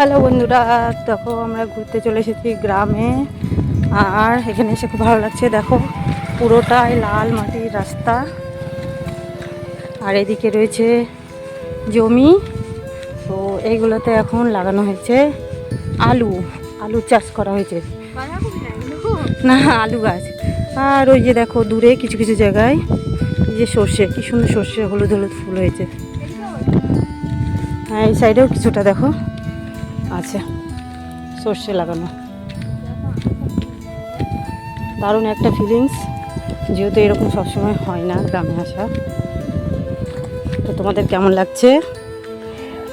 Hello বন্ধুরা, দেখো আমরা ঘুরতে চলে এসেছি গ্রামে, আর এখানে এসে খুব ভালো লাগছে। দেখো, পুরোটাই লাল মাটির রাস্তা। আর এদিকে রয়েছে জমি। তো এইগুলোতে এখন লাগানো হয়েছে আলু। আলু চাষ করা হয়েছে। না, আলু গাছ। আর ওই যে দেখো, দূরে কিছু কিছু জায়গায় যে সর্ষে, কি সুন্দর সর্ষে হলুদ হলুদ ফুল হয়েছে। হ্যাঁ এই সাইডেও কিছুটা দেখো। আছে সর্ষে লাগানো। দারুণ একটা ফিলিংস যেহেতু এরকম সবসময় হয় না গ্রামে আসা। তো তোমাদের কেমন লাগছে?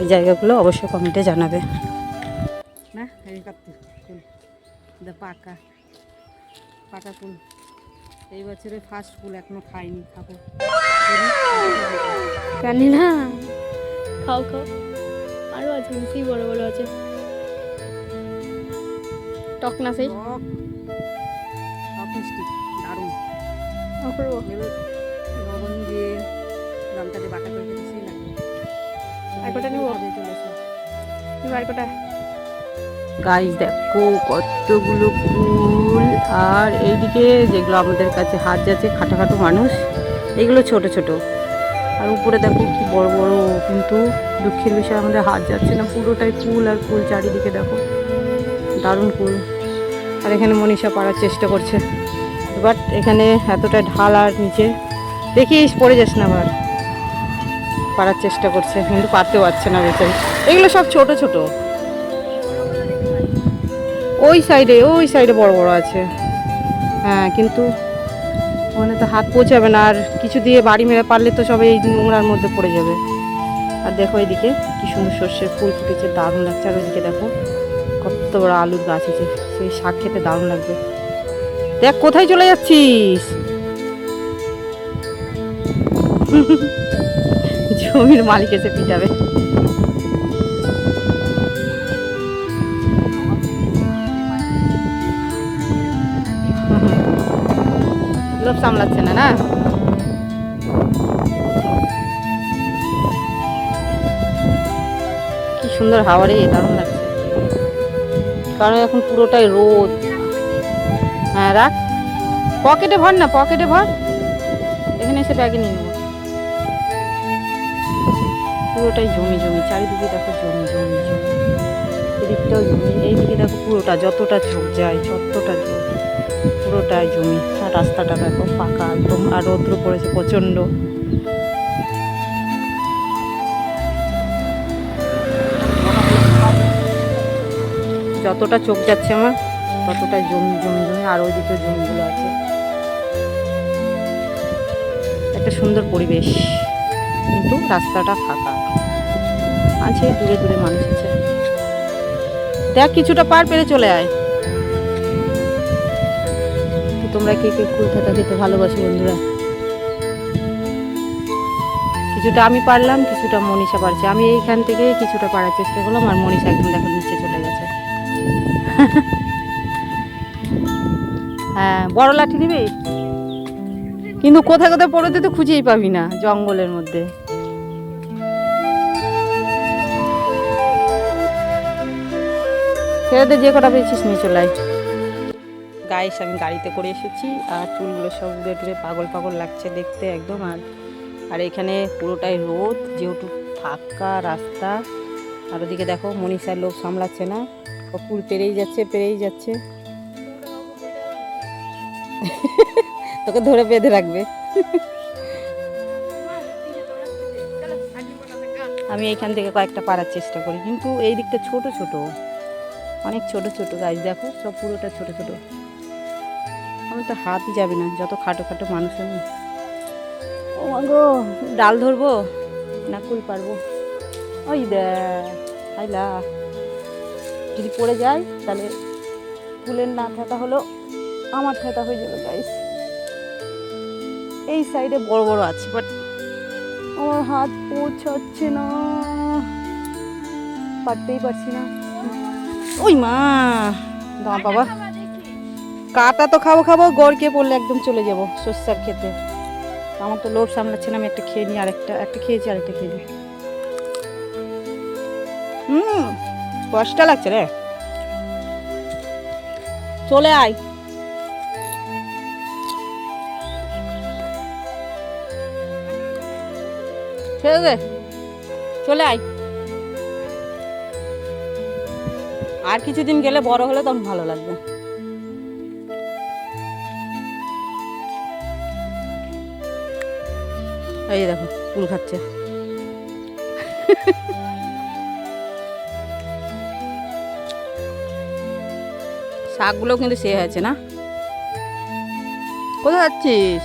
এই জায়গাগুলো অবশ্যই কমেন্টে জানাবে। না এই কাটতে পাকা পাকা এই বছরে ফার্স্ট ফুল এখনও খাইনি খাব। জানি না। খাও খাও। আরও আছে বেশি বড় বড় আছে। টক না সেই? দারুণ। অপূর্ব। লবণ দিয়ে বাটা করে সেই লাগে আর কটা নেব? এবার কটা? গাইস দেখো কতগুলো ফুল। আর এইদিকে যেগুলো আমাদের কাছে হাত যাচ্ছে খাটো খাটো মানুষ এগুলো ছোট ছোট। আর উপরে দেখো কি বড় বড় কিন্তু দুঃখের বিষয়, আমাদের হাত যাচ্ছে না, পুরোটাই ফুল আর ফুল চারিদিকে দেখো। দারুণ ফুল। আর এখানে মনীষা পাড়ার চেষ্টা করছে। বাট এখানে এতটা ঢাল আর নিচে দেখিস, পড়ে যাস না আবার। পারার চেষ্টা করছে, কিন্তু পারতেও পারছে না বেচারি। এগুলো সব ছোট ছোট। ওই সাইডে ওই সাইডে বড় বড় আছে। হ্যাঁ কিন্তু ওখানে তো হাত পৌঁছাবে না, আর কিছু দিয়ে বাড়ি মেরে পারলে তো সব এই নোংরার মধ্যে পড়ে যাবে। আর দেখো এইদিকে কি সুন্দর সর্ষের ফুল ফুটেছে, দারুণ লাগছে। আর ওইদিকে দেখো কত বড় আলুর গাছ আছে, সেই শাক খেতে দারুণ লাগবে। দেখ, কোথায় চলে যাচ্ছিস? জমির মালিক এসে পিটাবে। লোভ সামলাচ্ছে না না? কি সুন্দর হাওয়া রে, দারুণ লাগছে। কারণ এখন পুরোটাই রোদ। হ্যাঁ রাখ। পকেটে ভর না, পকেটে ভর। এখানে এসে ব্যাগে নিয়ে নেব। পুরোটাই জমি জমি। চারিদিকে দেখো জমি জমি জমি। এদিকটাও জমি, এইদিকে দেখো পুরোটা, যতটা চোখ যায়, যতটা জমি পুরোটাই জমি, আর রাস্তাটা দেখো ফাঁকা একদম, আর রৌদ্র পড়েছে প্রচণ্ড। যতটা চোখ যাচ্ছে আমার ততটা জমি জমি জমি, আর ওই ওইদিকে জমিগুলো আছে। একটা সুন্দর পরিবেশ, কিন্তু রাস্তাটা ফাঁকা। আছে, দূরে দূরে মানুষ আছে। দেখ, কিছুটা পার পেরে চলে আয়। তোমরা কে কে ফুল থাকা খেতে ভালোবাসো বন্ধুরা? কিছুটা আমি পারলাম, কিছুটা মনীষা পারছে। আমি এইখান থেকে কিছুটা পারার চেষ্টা করলাম আর মনীষা একদম দেখো নিচে চলে গেছে। হ্যাঁ বড় লাঠি নিবি? কিন্তু কোথায় কোথায় পড়তে তো খুঁজেই পাবি না জঙ্গলের মধ্যে। ছেড়েতে যে কটা পেয়েছিস নিয়ে চলে গাইস আমি গাড়িতে করে এসেছি আর চুলগুলো সব উড়ে টুড়ে পাগল পাগল লাগছে দেখতে একদম আর আর এখানে পুরোটাই রোদ, যেহেতু ফাঁকা রাস্তা। আর ওদিকে দেখো, মনীষার লোক সামলাচ্ছে না। ও পেরেই যাচ্ছে পেরেই যাচ্ছে। তোকে ধরে বেঁধে রাখবে। আমি এইখান থেকে কয়েকটা পারার চেষ্টা করি, কিন্তু এই দিকটা ছোট ছোট। অনেক ছোট ছোট গাছ দেখো, সব পুরোটা ছোট ছোট। আমার তো হাতই যাবে না, যত খাটো খাটো মানুষ আমি। ও গো, ডাল ধরবো না কুল পারব ওই দে, হাইলা। যদি পড়ে যায়, তাহলে ফুলের না থাকা হলো আমার থাকা হয়ে যাবে গাইস এই সাইডে বড় বড় আছে বাট আমার হাত পৌঁছাচ্ছে না। পারতেই পারছি না। ওই মা দা বাবা। কাটা তো খাব খাব, গড়কে পড়লে একদম চলে যাব সস্যার খেতে আমার তো লোভ সামলাচ্ছে না, আমি একটা খেয়ে নিই আরেকটা, একটা একটা খেয়েছি, আরেকটা খেয়ে হুম কষ্ট লাগছে রে। চলে আয়। চলে আয়। আর কিছুদিন গেলে বড় হলে তখন ভালো লাগবে। এই দেখো কুল খাচ্ছে। শাকগুলো কিন্তু সে হয়েছে না? কোথায় যাচ্ছিস?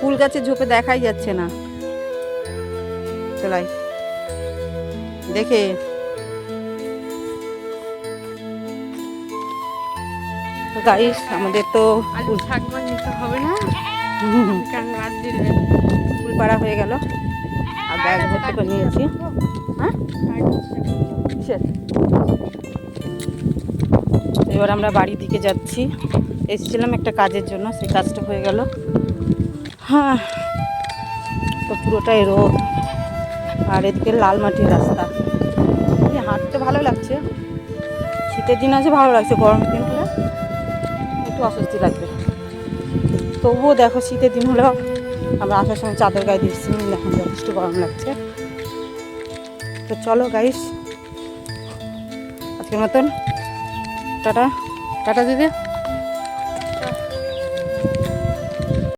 কুল গাছের ঝোপে দেখাই যাচ্ছে না। চলাই দেখে গাইস, আমাদের তো নিতে হবে না? পাড়া হয়ে গেল। আর ব্যাগ ভর্তি করে নিয়েছি। হ্যাঁ? এবার আমরা বাড়ির দিকে যাচ্ছি। এসেছিলাম একটা কাজের জন্য, সেই কাজটা হয়ে গেল। হ্যাঁ তো পুরোটাই রোদ। আর এদিকে লাল মাটির রাস্তা। হাঁটতে ভালো লাগছে। শীতের দিন আছে ভালো লাগছে গরমের দিন হলে একটু অস্বস্তি লাগবে। তবুও দেখো শীতের দিন হলেও আমরা আসার সময় চাদর গায়ে দিচ্ছি এখন যথেষ্ট গরম লাগছে। তো চলো গাইস আজকের মতন, টাটা। টাটা দিদি।